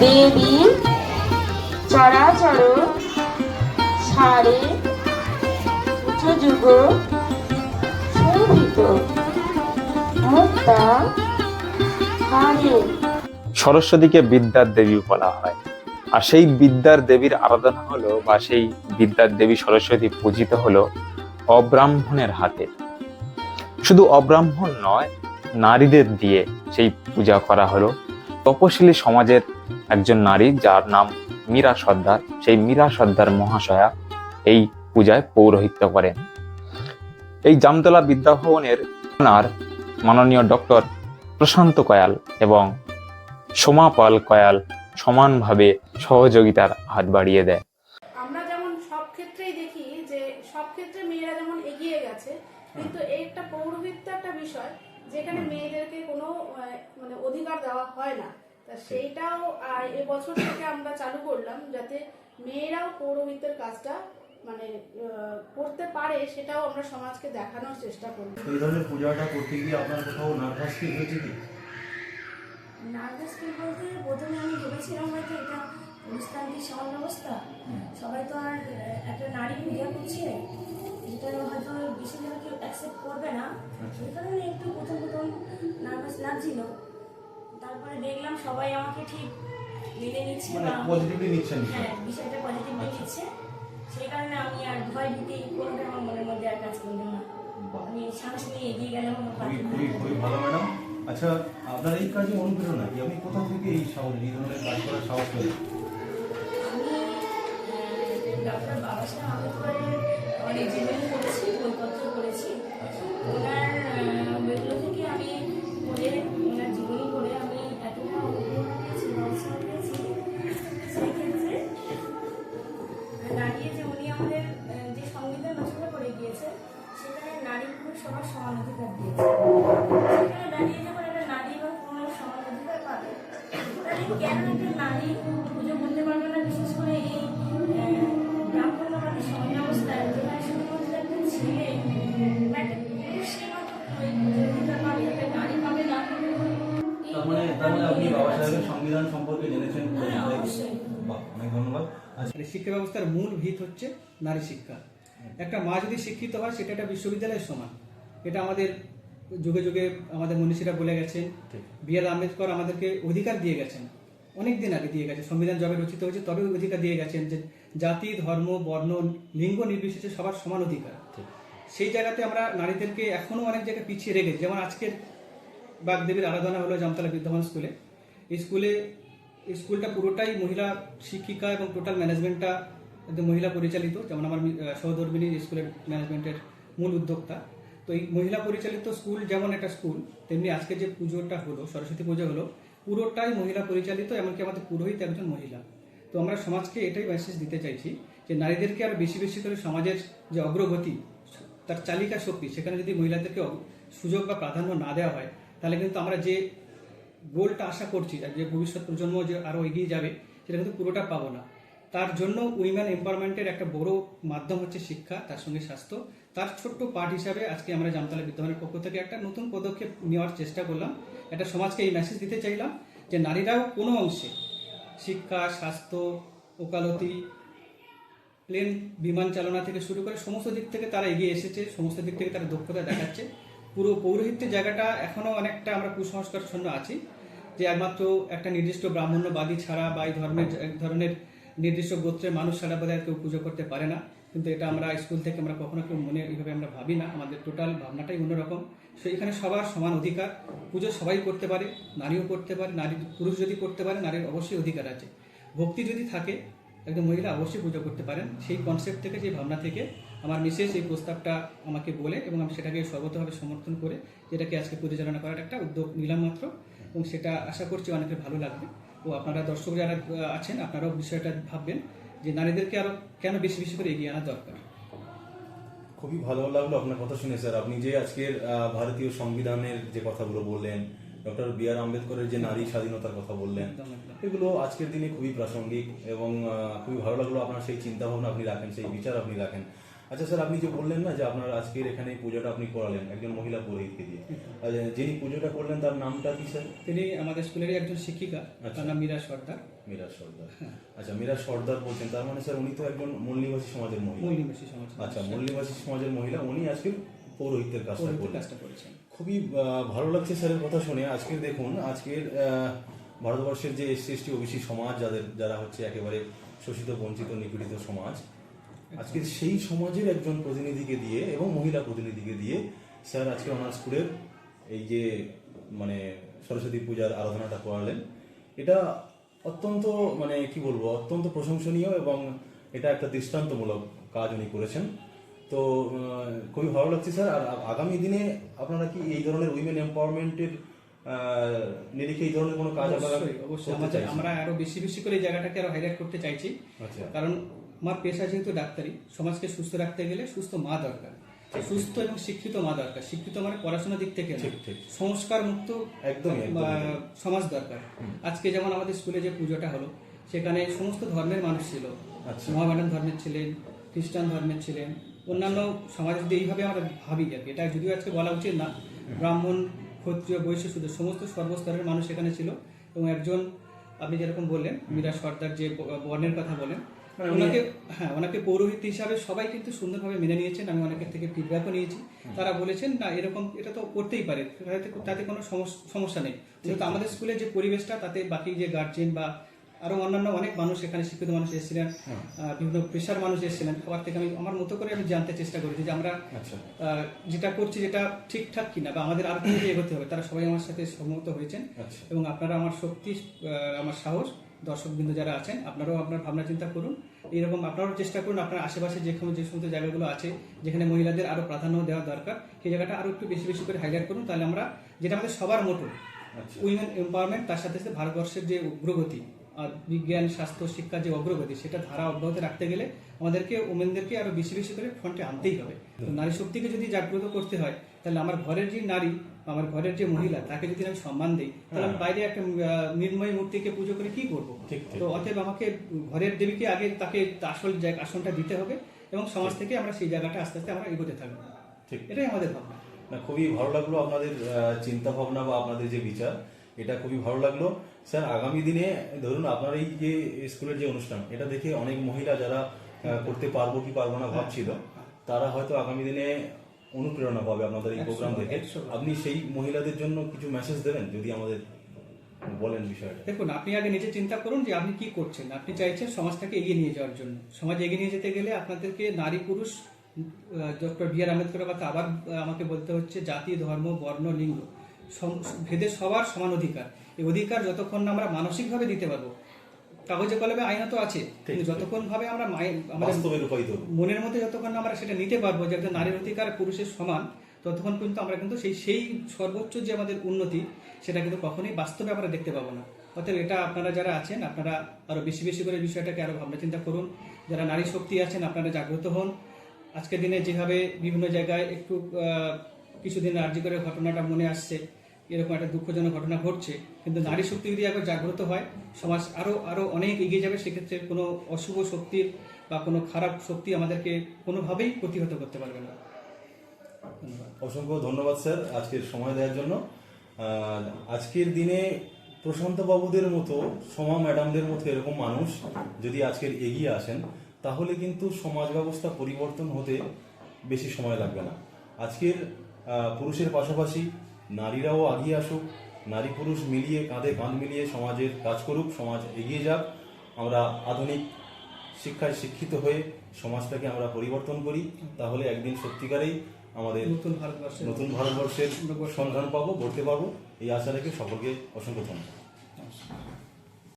দেবী চরাচর সারে উচ্চযুগ শোভিত মুক্তা হারে। সরস্বতীকে বিদ্যার দেবী বলা হয়। আর সেই বিদ্যার দেবীর আরাধনা হলো বা সেই বিদ্যার দেবী সরস্বতী পূজিত হলো অব্রাহ্মণের হাতে। শুধু অব্রাহ্মণ নয়, নারীদের দিয়ে সেই পূজা করা হলো। তপশিলি সমাজের একজন নারী যার নাম মীরা সর্দার, সেই মীরা সর্দার মহাশয়া এই পূজায় পৌরোহিত্য করেন। এই জামতলা বিদ্যাভবনের ওনার মাননীয় ডক্টর প্রশান্ত কয়াল এবং সোমা পাল কয়াল সমানভাবে সহযোগিতার হাত বাড়িয়ে দেয়। আমরা যেমন সব ক্ষেত্রেই দেখি যে সব ক্ষেত্রে মেয়েরা যেমন এগিয়ে গেছে, কিন্তু একটা পৌরোহিত্য একটা বিষয় যেখানে মেয়েদেরকে কোনো মানে অধিকার দেওয়া হয় না। তা সেইটাও আহ, এবছর থেকে আমরা চালু করলাম যাতে মেয়েরাও পৌরোহিত্যের কাজটা মানে করতে পারে সেটাও আমরা সমাজকে দেখানোর চেষ্টা করব। এই ধরনের পূজাটা করতে গিয়ে আপনার কোথাও নার্ভাস ফিল হয়েছে কি নার্ভাস ফিল বলতে প্রথমে আমি ভেবেছিলাম হয়তো এটা অনুষ্ঠানটির সমাজ ব্যবস্থা? সবাই তো আর একটা নারী পূজা করছে। যেটা হয়তো বিশেষভাবে কেউ অ্যাকসেপ্ট করবে না। সেই কারণে একটু প্রথম প্রথম নার্ভাস লাগছিল। তারপরে দেখলাম সবাই আমাকে ঠিক মেনে নিচ্ছে মানে পজিটিভলি নিচ্ছেন হ্যাঁ বিষয়টা পজিটিভলি নিচ্ছে। সেই কারণে আমি আর ভয় ভীতি করবে আমার মনের মধ্যে আর কাজ করবে না। আমি সাহস নিয়ে এগিয়ে গেলাম খুবই খুবই খুবই ভালো ম্যাডাম। আচ্ছা আপনার এই কাজে অনুপ্রেরণা কি? আপনি কোথা থেকে এই সাহস এই ধরনের কাজ করার সাহস পেলেন? আমি ডক্টর বাবা সাহেব আম্বেদকরের জীবনী পড়েছি বইপত্র করেছি। ওনার শিক্ষা ব্যবস্থার মূল ভিত হচ্ছে নারী শিক্ষা। একটা মা যদি শিক্ষিত হয় সেটা একটা বিশ্ববিদ্যালয়ের সমান। এটা আমাদের যুগে যুগে আমাদের মনীষীরা বলে গেছেন। বি আর আম্বেদকর আমাদেরকে অধিকার দিয়ে গেছেন। অনেক দিন আগে দিয়ে গেছে। সংবিধান যবে রচিত হয়েছে তবে অধিকার দিয়ে গেছেন যে জাতি ধর্ম বর্ণ লিঙ্গ নির্বিশেষে সবার সমান অধিকার। সেই জায়গাতে আমরা নারীদেরকে এখনও অনেক জায়গায় পিছিয়ে রেখেছি। যেমন আজকের বাগদেবীর আরাধনা হলো জামতলা বিদ্যমান স্কুলে। এই স্কুলে স্কুলটা পুরোটাই মহিলা শিক্ষিকা এবং টোটাল ম্যানেজমেন্টটা মহিলা পরিচালিত, যেমন আমার সহধর্মিনী স্কুলের ম্যানেজমেন্টের মূল উদ্যোক্তা। তো এই মহিলা পরিচালিত স্কুল যেমন একটা স্কুল, তেমনি আজকে যে পুজোটা হলো, সরস্বতী পুজো হলো, পুরোটাই মহিলা পরিচালিত, এমনকি আমাদের পুরোহিত একজন মহিলা। তো আমরা সমাজকে এটাই মেসেজ দিতে চাইছি যে নারীদেরকে আরও বেশি বেশি করে সমাজের যে অগ্রগতি, তার চালিকা শক্তি, সেখানে যদি মহিলাদেরকে সুযোগ বা প্রাধান্য না দেওয়া হয়, তাহলে কিন্তু আমরা যে গোলটা আশা করছি, যে ভবিষ্যৎ প্রজন্ম যে আরও এগিয়ে যাবে, সেটা কিন্তু পুরোটা পাবো না। তার জন্য উইমেন এম্পাওয়ারমেন্টের একটা বড় মাধ্যম হচ্ছে শিক্ষা, তার সঙ্গে স্বাস্থ্য। তার ছোট্ট পার্ট হিসাবে আজকে আমরা জামতলা বিদ্যমানের পক্ষ থেকে একটা নতুন পদক্ষেপ নেওয়ার চেষ্টা করলাম। একটা সমাজকে এই মেসেজ দিতে চাইলাম যে নারীরাও কোনো অংশে শিক্ষা, স্বাস্থ্য, ওকালতি, প্লেন বিমান চালনা থেকে শুরু করে সমস্ত দিক থেকে তারা এগিয়ে এসেছে, সমস্ত দিক থেকে তারা দক্ষতা দেখাচ্ছে। পুরো পৌরোহিত্যের জায়গাটা এখনও অনেকটা আমরা কুসংস্কার শূন্য আছি যে একমাত্র একটা নির্দিষ্ট ব্রাহ্মণ্যবাদী ছাড়া বা এই ধর্মের, এক ধরনের নির্দিষ্ট গোত্রের মানুষ ছাড়া বোধহয় কেউ পুজো করতে পারে না। কিন্তু এটা আমরা স্কুল থেকে আমরা কখনো কেউ মনে এইভাবে আমরা ভাবি না। আমাদের টোটাল ভাবনাটাই অন্যরকম। সো এখানে সবার সমান অধিকার। পুজো সবাই করতে পারে, নারীও করতে পারে, নারী পুরুষ যদি করতে পারে, নারীর অবশ্যই অধিকার আছে। ভক্তি যদি থাকে একজন মহিলা অবশ্যই পুজো করতে পারেন। সেই কনসেপ্ট থেকে, সেই ভাবনা থেকে আমার মিসেস এই প্রস্তাবটা আমাকে বলে এবং আমি সেটাকে সর্বতভাবে সমর্থন করে যেটাকে আজকে পরিচালনা করার একটা উদ্যোগ নিলাম মাত্র। এবং সেটা আশা করছি অনেকের ভালো লাগবে। ও আপনারা দর্শক যারা আছেন আপনারাও বিষয়টা ভাববেন যে নারীদেরকে আরও কেন বেশি বেশি করে এগিয়ে আনা দরকার? খুবই ভালো লাগল আপনার কথা শুনে স্যার। আপনি যে আজকের ভারতীয় সংবিধানের যে কথাগুলো বললেন ডক্টর বি আর আম্বেদকরের যে নারী স্বাধীনতার কথা বললেন এগুলো আজকের দিনে খুবই প্রাসঙ্গিক এবং খুবই ভালো লাগল আপনার সেই চিন্তা ভাবনা আপনি রাখেন সেই বিচার আপনি রাখেন। আচ্ছা স্যার আপনি যে বললেন না যে আপনার আজকের এখানে এই পুজোটা আপনি করালেন একজন মহিলা পুরোহিতকে দিয়ে। আর যিনি পুজোটা করলেন তার নামটা কি স্যার? তিনি আমাদের স্কুলেরই একজন শিক্ষিকা। আচ্ছা। তার নাম মীরা সর্দার। মীরা সর্দার। আচ্ছা মীরা সর্দার বলছেন তার মানে স্যার উনি তো একজন মূল নিবাসী সমাজের মহিলা। মূল নিবাসী সমাজ আচ্ছা মূল নিবাসী সমাজের মহিলা উনি আজকে পৌরোহিত্যের কাজটা করেছেন। খুবই ভালো লাগছে স্যারের কথা শুনে। আজকে দেখুন আজকের ভারতবর্ষের যে এসসি এসটি ওবিসি সমাজ যাদের যারা হচ্ছে একেবারে শোষিত বঞ্চিত নিপীড়িত সমাজ আজকে সেই সমাজের একজন প্রতিনিধিকে দিয়ে এবং মহিলা প্রতিনিধিকে দিয়ে স্যার আজকে ওনার স্কুলের এই যে মানে সরস্বতী পূজার আরাধনাটা করালেন। এটা অত্যন্ত মানে কি বলব, অত্যন্ত প্রশংসনীয় এবং এটা একটা দৃষ্টান্তমূলক কাজ উনি করেছেন। তো খুবই ভালো লাগছে স্যার। আর আগামী দিনে আপনারা কি এই ধরনের উইমেন এম্পাওয়ারমেন্টের নিরিখে এই ধরনের কোনো কাজ আপনারা অবশ্যই? আমরা আরও বেশি বেশি করে এই জায়গাটাকে আরও হাইলাইট করতে চাইছি। আচ্ছা। কারণ আমার পেশা যেহেতু ডাক্তারি সমাজকে সুস্থ রাখতে গেলে সুস্থ মা দরকার। সুস্থ এবং শিক্ষিত মা দরকার। শিক্ষিত মানে পড়াশোনার দিক থেকে। সংস্কার মুক্ত একদমই। সমাজ দরকার। আজকে যেমন আমাদের স্কুলে যে পুজোটা হলো সেখানে সমস্ত ধর্মের মানুষ ছিল। আচ্ছা। মহামেডান ধর্মের ছিলেন খ্রিস্টান ধর্মের ছিলেন অন্যান্য সমাজ যদি এইভাবে আমরা ভাবি আর এটা যদিও আজকে বলা উচিত না ব্রাহ্মণ ক্ষত্রিয় বৈশ্য শুধু সমস্ত সর্বস্তরের মানুষ এখানে ছিল এবং একজন আপনি যেরকম বললেন মীরা সর্দার যে বর্ণের কথা বলেন মানে ওনাকে হ্যাঁ ওনাকে পৌরোহিত হিসাবে সবাই কিন্তু সুন্দরভাবে মেনে নিয়েছেন আমি অনেকের থেকে ফিডব্যাকও নিয়েছি। তারা বলেছেন না এরকম এটা তো করতেই পারে তাতে কোনো সমস- সমস্যা নেই। যেহেতু আমাদের স্কুলে যে পরিবেশটা তাতে বাকি যে গার্জেন বা আরও অন্যান্য অনেক মানুষ এখানে শিক্ষিত মানুষ এসেছিলেন বিভিন্ন পেশার মানুষ এসেছিলেন। সবার থেকে আমি আমার মতো করে আমি জানতে চেষ্টা করেছি যে আমরা আচ্ছা। যেটা করছি যেটা ঠিকঠাক কিনা বা আমাদের আর কি এগোতে হবে তারা সবাই আমার সাথে সম্মত হয়েছেন। আচ্ছা। এবং আপনারা আমার শক্তি আমার সাহস দর্শকবৃন্দ যারা আছেন আপনারাও আপনার ভাবনা চিন্তা করুন। এইরকম আপনারাও চেষ্টা করুন আপনার আশেপাশে যে কোনো যে সমস্ত জায়গাগুলো আছে যেখানে মহিলাদের আরও প্রাধান্য দেওয়া দরকার সেই জায়গাটা আরও একটু বেশি বেশি করে হাইলাইট করুন তাহলে আমরা যেটা আমাদের সবার মোটো আচ্ছা। উইমেন এম্পাওয়ারমেন্ট তার সাথে সাথে ভারতবর্ষের যে অগ্রগতি বিজ্ঞান স্বাস্থ্য শিক্ষার যে অগ্রগতি সেটা ধারা অব্যাহত রাখতে গেলে আমাদেরকে ওমেনদেরকে আরও বেশি বেশি করে ফ্রন্টে আনতেই হবে। তো নারী শক্তিকে যদি জাগ্রত করতে হয় তাহলে আমার ঘরের যে নারী আমার ঘরের যে মহিলা তাকে যদি আমি সম্মান দিই তাহলে আমি বাইরে একটা মৃন্ময়ী মূর্তিকে পুজো করে কি করব। তো অতএব আমাকে ঘরের দেবীকে আগে তাকে আসল আসনটা দিতে হবে এবং সমাজ থেকে আমরা সেই জায়গাটা আস্তে আস্তে আমরা এগোতে থাকব। ঠিক। এটাই আমাদের ভাবনা। না খুবই ভালো লাগল আপনাদের চিন্তা ভাবনা বা আপনাদের যে বিচার এটা খুবই ভালো লাগল। স্যার আগামী দিনে ধরুন আপনার এই যে স্কুলের যে অনুষ্ঠান এটা দেখে অনেক মহিলা যারা করতে পারব কি পারব না ভাবছিল তারা হয়তো আগামী দিনে অনুপ্রেরণা পাবে আপনাদের এই প্রোগ্রাম দেখে। আপনি সেই মহিলাদের জন্য কিছু মেসেজ দেবেন যদি আমাদের বলেন বিষয়টা? দেখুন আপনি আগে নিজে চিন্তা করুন যে আপনি কি করছেন। আপনি চাইছেন সমাজটাকে এগিয়ে নিয়ে যাওয়ার জন্য। সমাজ এগিয়ে নিয়ে যেতে গেলে আপনাদেরকে নারী পুরুষ ডক্টর বি আর আম্বেদকরের কথা আবার আমাকে বলতে হচ্ছে জাতি ধর্ম বর্ণ লিঙ্গ। ভেদে সবার সমান অধিকার। এই অধিকার যতক্ষণ না আমরা মানসিকভাবে দিতে পারব কাগজে কলমে আইনত আছে কিন্তু যতক্ষণ ভাবে আমরা আমাদের। মনের মধ্যে যতক্ষণ না আমরা সেটা নিতে পারব যে একজন নারীর অধিকার পুরুষের সমান ততক্ষণ কিন্তু আমরা কিন্তু সেই সেই সর্বোচ্চ যে আমাদের উন্নতি সেটা কিন্তু কখনোই বাস্তবে আমরা দেখতে পাবো না। অতএব এটা আপনারা যারা আছেন আপনারা আরও বেশি বেশি করে বিষয়টাকে আরও ভাবনা চিন্তা করুন। যারা নারী শক্তি আছেন আপনারা জাগ্রত হন। আজকের দিনে যেভাবে বিভিন্ন জায়গায় একটু কিছুদিন আর্জি করে ঘটনাটা মনে আসছে, এরকম একটা দুঃখজনক ঘটনা ঘটছে, কিন্তু নারী শক্তি যদি একবার জাগ্রত হয়, সমাজ আরও আরও অনেক এগিয়ে যাবে, সেক্ষেত্রে কোনো অশুভ শক্তির বা কোনো খারাপ শক্তি আমাদেরকে কোনোভাবেই প্রতিহত করতে পারবে না। অসংখ্য ধন্যবাদ, স্যার, আজকের সময় দেওয়ার জন্য। আজকের দিনে প্রশান্ত বাবুদের মতো, সমা ম্যাডামদের মতো এরকম মানুষ যদি আজকের এগিয়ে আসেন, তাহলে কিন্তু সমাজ ব্যবস্থা পরিবর্তন হতে বেশি সময় লাগবে না। আজকের পুরুষের পাশাপাশি নারীরাও আগিয়ে আসুক নারী পুরুষ মিলিয়ে কাঁধে কাঁধ মিলিয়ে সমাজের কাজ করুক সমাজ এগিয়ে যাক আমরা আধুনিক শিক্ষায় শিক্ষিত হয়ে সমাজটাকে আমরা পরিবর্তন করি তাহলে একদিন সত্যিকারেই আমাদের নতুন ভারতবর্ষের নতুন ভারতবর্ষের। সন্ধান পাবো গড়তে পারব এই আশা রেখে সকলকে অসংখ্য ধন্যবাদ।